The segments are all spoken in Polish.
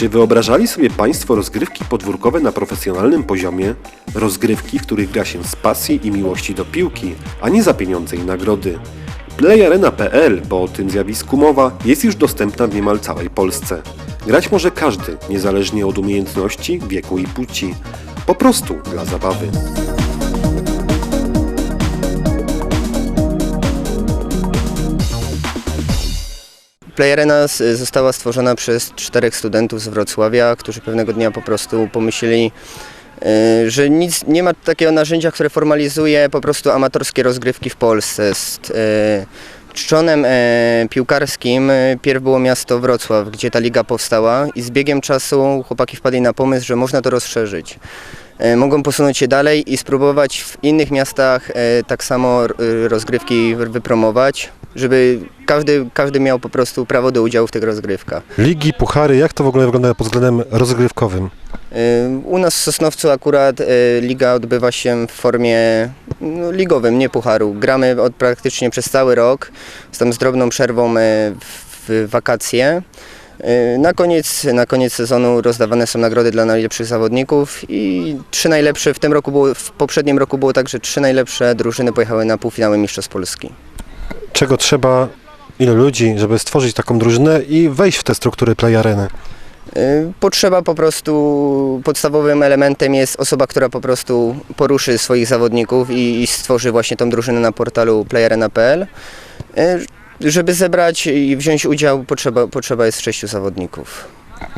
Czy wyobrażali sobie Państwo rozgrywki podwórkowe na profesjonalnym poziomie? Rozgrywki, w których gra się z pasji i miłości do piłki, a nie za pieniądze i nagrody. PlayArena.pl, bo o tym zjawisku mowa, jest już dostępna w niemal całej Polsce. Grać może każdy, niezależnie od umiejętności, wieku i płci. Po prostu dla zabawy. Play Arena s- została stworzona przez czterech studentów z Wrocławia, którzy pewnego dnia po prostu pomyśleli, e, że nic, nie ma takiego narzędzia, które formalizuje po prostu amatorskie rozgrywki w Polsce. Jest, e, Czczonem e, piłkarskim pierw było miasto Wrocław, gdzie ta liga powstała i z biegiem czasu chłopaki wpadli na pomysł, że można to rozszerzyć. Mogą posunąć się dalej i spróbować w innych miastach tak samo rozgrywki wypromować, żeby każdy, każdy miał po prostu prawo do udziału w tych rozgrywkach. Ligi, puchary, jak to w ogóle wygląda pod względem rozgrywkowym? U nas w Sosnowcu akurat e, liga odbywa się w formie no, ligowym, nie pucharu. Gramy od praktycznie przez cały rok, z tam z drobną przerwą e, w wakacje. E, Na koniec, na koniec sezonu rozdawane są nagrody dla najlepszych zawodników i trzy najlepsze, w tym roku było, w poprzednim roku było tak, że trzy najlepsze drużyny pojechały na półfinały Mistrzostw Polski. Czego trzeba, ile ludzi, żeby stworzyć taką drużynę i wejść w te struktury Play Areny? Y, Potrzeba po prostu, podstawowym elementem jest osoba, która po prostu poruszy swoich zawodników i, i stworzy właśnie tą drużynę na portalu playarena.pl. Y, Żeby zebrać i wziąć udział potrzeba, potrzeba jest sześciu zawodników.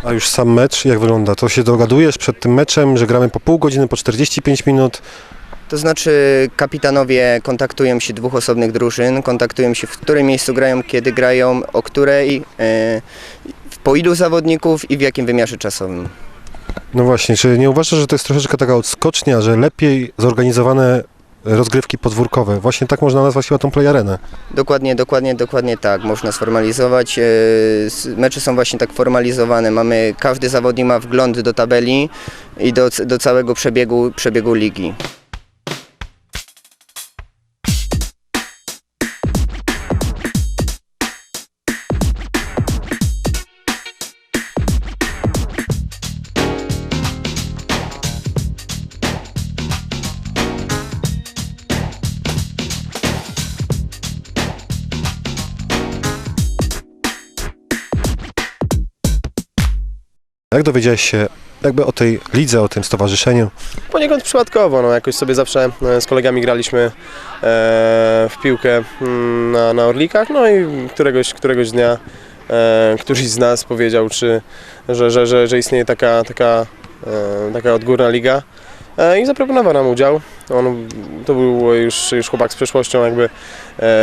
A już sam mecz, jak wygląda? To się dogadujesz przed tym meczem, że gramy po pół godziny, po 45 minut? To znaczy kapitanowie kontaktują się dwóch osobnych drużyn, kontaktują się w którym miejscu grają, kiedy grają, o której, y, po ilu zawodników i w jakim wymiarze czasowym. No właśnie, czy nie uważasz, że to jest troszeczkę taka odskocznia, że lepiej zorganizowane rozgrywki podwórkowe? Właśnie tak można nazwać chyba tą Play Arenę. Dokładnie, dokładnie, dokładnie tak. Można sformalizować. e, Mecze są właśnie tak formalizowane. Mamy, każdy zawodnik ma wgląd do tabeli i do, do całego przebiegu, przebiegu ligi. Jak dowiedziałeś się jakby o tej lidze, o tym stowarzyszeniu? Poniekąd przypadkowo, no jakoś sobie zawsze e, z kolegami graliśmy e, w piłkę mm, na, na Orlikach, no i któregoś, któregoś dnia e, któryś z nas powiedział, czy, że, że, że, że istnieje taka, taka, taka odgórna liga i zaproponował nam udział. On, to był już, już chłopak z przeszłością, jakby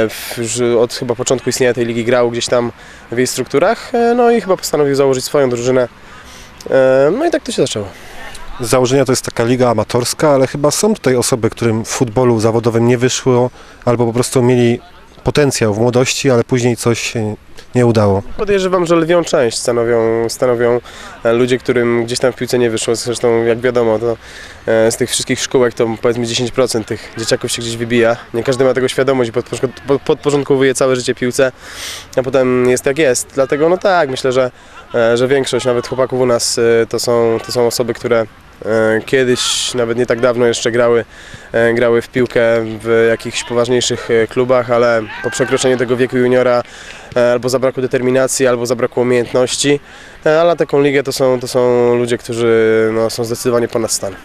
w, już od chyba początku istnienia tej ligi grał gdzieś tam w jej strukturach, no i chyba postanowił założyć swoją drużynę. E, no i tak to się zaczęło. Z założenia to jest taka liga amatorska, ale chyba są tutaj osoby, którym w futbolu zawodowym nie wyszło, albo po prostu mieli potencjał w młodości, ale później coś się nie udało. Podejrzewam, że lwią część stanowią, stanowią e, ludzie, którym gdzieś tam w piłce nie wyszło. Zresztą jak wiadomo, to e, z tych wszystkich szkółek to powiedzmy 10% tych dzieciaków się gdzieś wybija. Nie każdy ma tego świadomość i podporządkowuje całe życie piłce, a potem jest jak jest. Dlatego no tak, myślę, że, e, że większość nawet chłopaków u nas to są, to są osoby, które kiedyś, nawet nie tak dawno jeszcze grały, e, grały w piłkę w jakichś poważniejszych e, klubach, ale po przekroczeniu tego wieku juniora e, albo zabrakło determinacji, albo zabrakło umiejętności, e, ale na taką ligę to są, to są ludzie, którzy no, są zdecydowanie ponad stan.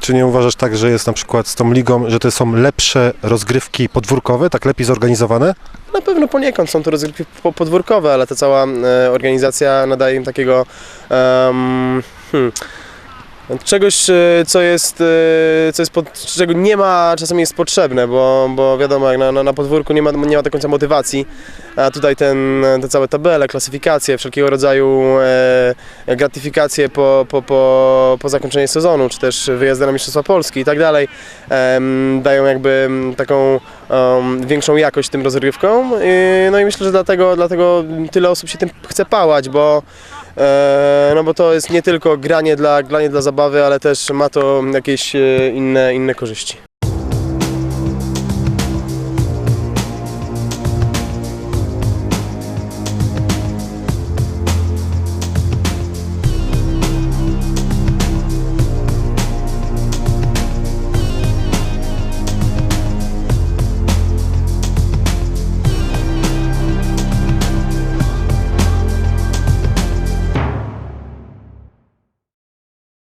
Czy nie uważasz tak, że jest na przykład z tą ligą, że to są lepsze rozgrywki podwórkowe, tak lepiej zorganizowane? Na pewno poniekąd są to rozgrywki po- podwórkowe, ale ta cała e, organizacja nadaje im takiego em, hmm, czegoś, e, co jest, e, co jest pod, czego nie ma, czasami jest potrzebne, bo, bo wiadomo, jak na, na, podwórku nie ma, nie ma do końca motywacji, a tutaj ten, te całe tabele, klasyfikacje, wszelkiego rodzaju e, gratyfikacje po, po, po, po zakończeniu sezonu, czy też wyjazdy na Mistrzostwa Polski i tak dalej, em, dają jakby taką um, większą jakość tym rozgrywkom. I, no i myślę, że dlatego, dlatego tyle osób się tym chce pałać, bo, e, no bo to jest nie tylko granie dla, granie dla zabawy, ale też ma to jakieś e, inne, inne korzyści.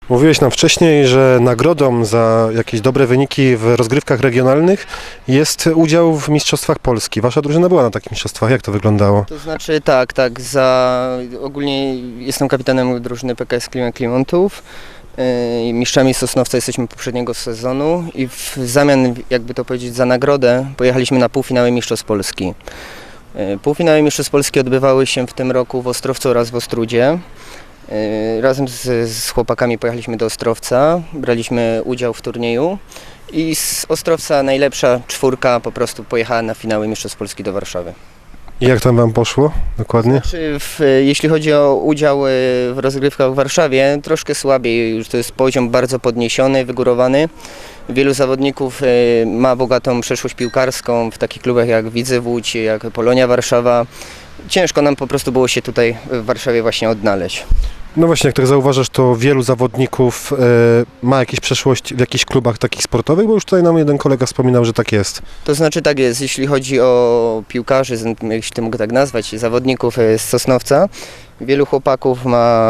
Mówiłeś nam wcześniej, że nagrodą za jakieś dobre wyniki w rozgrywkach regionalnych jest udział w Mistrzostwach Polski. Wasza drużyna była na takich mistrzostwach. Jak to wyglądało? To znaczy tak, tak, za ogólnie jestem kapitanem drużyny PKS Klimen Klimontów. Yy, Mistrzami Sosnowca jesteśmy poprzedniego sezonu i w zamian, jakby to powiedzieć, za nagrodę pojechaliśmy na półfinały Mistrzostw Polski. Yy, Półfinały Mistrzostw Polski odbywały się w tym roku w Ostrowcu oraz w Ostrudzie. Yy, Razem z, z chłopakami pojechaliśmy do Ostrowca, braliśmy udział w turnieju i z Ostrowca najlepsza czwórka po prostu pojechała na finały Mistrzostw Polski do Warszawy. I jak tam wam poszło dokładnie? Czy w, jeśli chodzi o udział y, w rozgrywkach w Warszawie, troszkę słabiej, już to jest poziom bardzo podniesiony, wygórowany. Wielu zawodników y, ma bogatą przeszłość piłkarską w takich klubach jak Widzew Łódź, jak Polonia Warszawa. Ciężko nam po prostu było się tutaj w Warszawie właśnie odnaleźć. No właśnie, jak tak zauważasz, to wielu zawodników e, ma jakieś przeszłość w jakichś klubach takich sportowych, bo już tutaj nam jeden kolega wspominał, że tak jest. To znaczy tak jest, jeśli chodzi o piłkarzy, jeśli to mogę tak nazwać, zawodników e, z Sosnowca, wielu chłopaków ma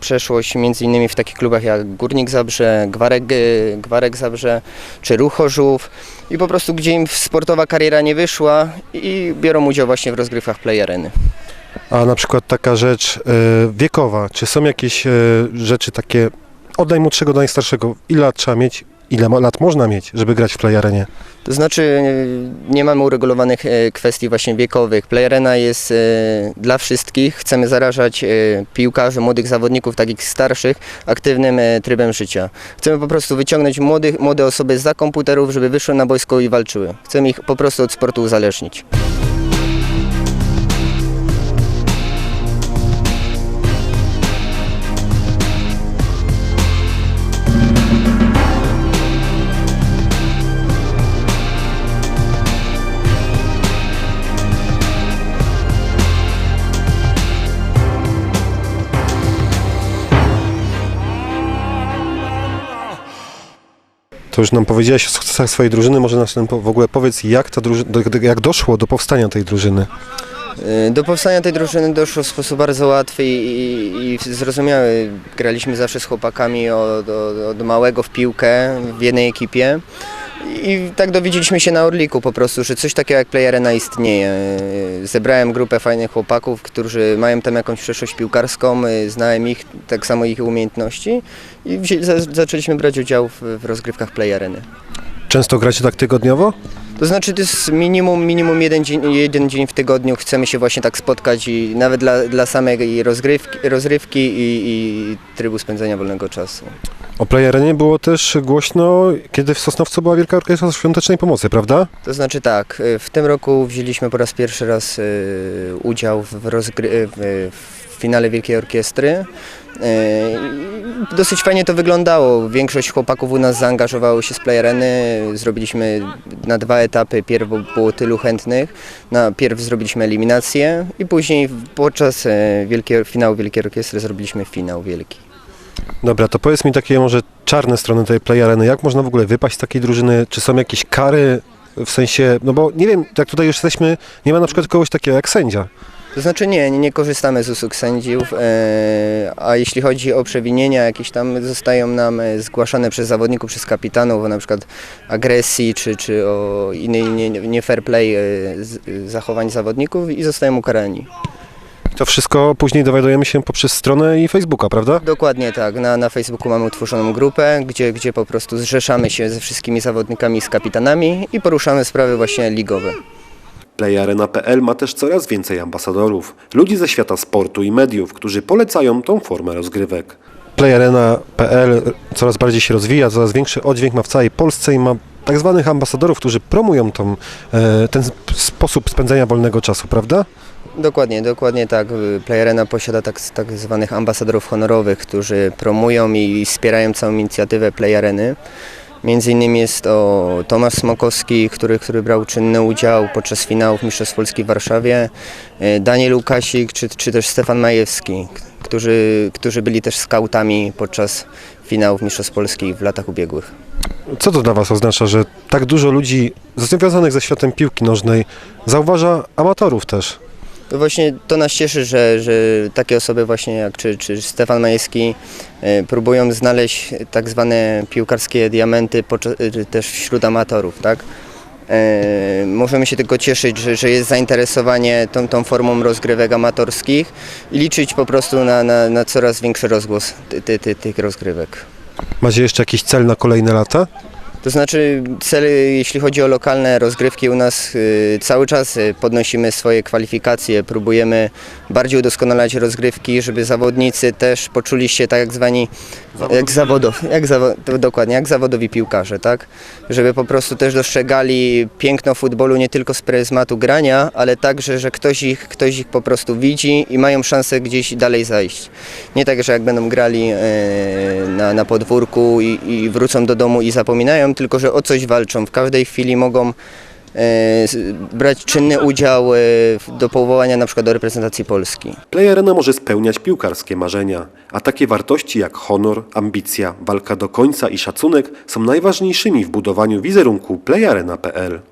przeszłość między innymi w takich klubach jak Górnik Zabrze, Gwarek, e, Gwarek Zabrze czy Ruch Chorzów i po prostu gdzie im sportowa kariera nie wyszła i biorą udział właśnie w rozgrywkach Play Areny. A na przykład taka rzecz e, wiekowa, czy są jakieś e, rzeczy takie od najmłodszego do najstarszego, ile lat trzeba mieć, ile lat można mieć, żeby grać w Play Arenie? To znaczy nie mamy uregulowanych e, kwestii właśnie wiekowych. Play Arena jest e, dla wszystkich. Chcemy zarażać e, piłkarzy, młodych zawodników, takich starszych, aktywnym trybem życia. Chcemy po prostu wyciągnąć młodych, młode osoby za komputerów, żeby wyszły na boisko i walczyły. Chcemy ich po prostu od sportu uzależnić. To już nam powiedziałeś o sukcesach swojej drużyny, może nas w ogóle powiedz, jak, ta druży- do, do, jak doszło do powstania tej drużyny? E, Do powstania tej drużyny doszło w sposób bardzo łatwy i, i, i zrozumiały. Graliśmy zawsze z chłopakami od, od, od małego w piłkę w jednej ekipie. I tak dowiedzieliśmy się na Orliku po prostu, że coś takiego jak Play Arena istnieje. Zebrałem grupę fajnych chłopaków, którzy mają tam jakąś przeszłość piłkarską, e, znałem ich, tak samo ich umiejętności i zaczęliśmy brać udział w, w rozgrywkach Play Areny. Często gracie tak tygodniowo? To znaczy to jest minimum, minimum jeden, dzień, jeden dzień w tygodniu. Chcemy się właśnie tak spotkać i nawet dla, dla samej rozgrywki, rozrywki i, i trybu spędzania wolnego czasu. O Play Arenie było też głośno, kiedy w Sosnowcu była Wielka Orkiestra Świątecznej Pomocy, prawda? To znaczy tak, w tym roku wzięliśmy po raz pierwszy raz y, udział w, rozgry- w finale Wielkiej Orkiestry. I Dosyć fajnie to wyglądało. Większość chłopaków u nas zaangażowało się z playereny. Zrobiliśmy na dwa etapy. Pierw było tylu chętnych. Na pierw zrobiliśmy eliminację i później podczas e, wielkiego, finału Wielkiej Orkiestry zrobiliśmy finał wielki. Dobra, to powiedz mi takie może czarne strony tej Play Areny. Jak można w ogóle wypaść z takiej drużyny? Czy są jakieś kary? W sensie, no bo nie wiem, jak tutaj już jesteśmy, nie ma na przykład kogoś takiego jak sędzia. To znaczy nie, nie, korzystamy z usług sędziów, e, a jeśli chodzi o przewinienia jakieś tam zostają nam e, zgłaszane przez zawodników, przez kapitanów o na przykład agresji czy, czy o innej nie, nie fair play e, zachowań zawodników i zostają ukarani. To wszystko później dowiadujemy się poprzez stronę i Facebooka, prawda? Dokładnie tak, na, na Facebooku mamy utworzoną grupę, gdzie, gdzie po prostu zrzeszamy się ze wszystkimi zawodnikami, z kapitanami i poruszamy sprawy właśnie ligowe. PlayArena.pl ma też coraz więcej ambasadorów, ludzi ze świata sportu i mediów, którzy polecają tą formę rozgrywek. PlayArena.pl coraz bardziej się rozwija, coraz większy oddźwięk ma w całej Polsce i ma tak zwanych ambasadorów, którzy promują tą, e, ten sp- sposób spędzania wolnego czasu, prawda? Dokładnie, dokładnie tak. Playarena posiada tak, tak zwanych ambasadorów honorowych, którzy promują i wspierają całą inicjatywę Playareny. Między innymi jest to Tomasz Smokowski, który, który brał czynny udział podczas finałów Mistrzostw Polski w Warszawie, e, Daniel Łukasik czy, czy też Stefan Majewski, którzy, którzy byli też skautami podczas finałów Mistrzostw Polski w latach ubiegłych. Co to dla Was oznacza, że tak dużo ludzi związanych ze światem piłki nożnej zauważa amatorów też? Właśnie to nas cieszy, że, że takie osoby właśnie jak czy, czy Stefan Majewski e, próbują znaleźć tak zwane piłkarskie diamenty e, też wśród amatorów, tak? E, możemy się tylko cieszyć, że, że jest zainteresowanie tą, tą formą rozgrywek amatorskich i liczyć po prostu na, na, na coraz większy rozgłos ty, ty, ty, tych rozgrywek. Macie jeszcze jakiś cel na kolejne lata? To znaczy cel, jeśli chodzi o lokalne rozgrywki u nas y, cały czas y, podnosimy swoje kwalifikacje, próbujemy bardziej udoskonalać rozgrywki, żeby zawodnicy też poczuli się tak jak zwani jak zawodowi, jak zawo, dokładnie, jak zawodowi piłkarze, tak? Żeby po prostu też dostrzegali piękno futbolu nie tylko z pryzmatu grania, ale także, że ktoś ich, ktoś ich po prostu widzi i mają szansę gdzieś dalej zajść. Nie tak, że jak będą grali e, na, na podwórku i, i wrócą do domu i zapominają, tylko że o coś walczą. W każdej chwili mogą e, brać czynny udział e, do powołania na przykład do reprezentacji Polski. Play Arena może spełniać piłkarskie marzenia, a takie wartości jak honor, ambicja, walka do końca i szacunek są najważniejszymi w budowaniu wizerunku playarena.pl.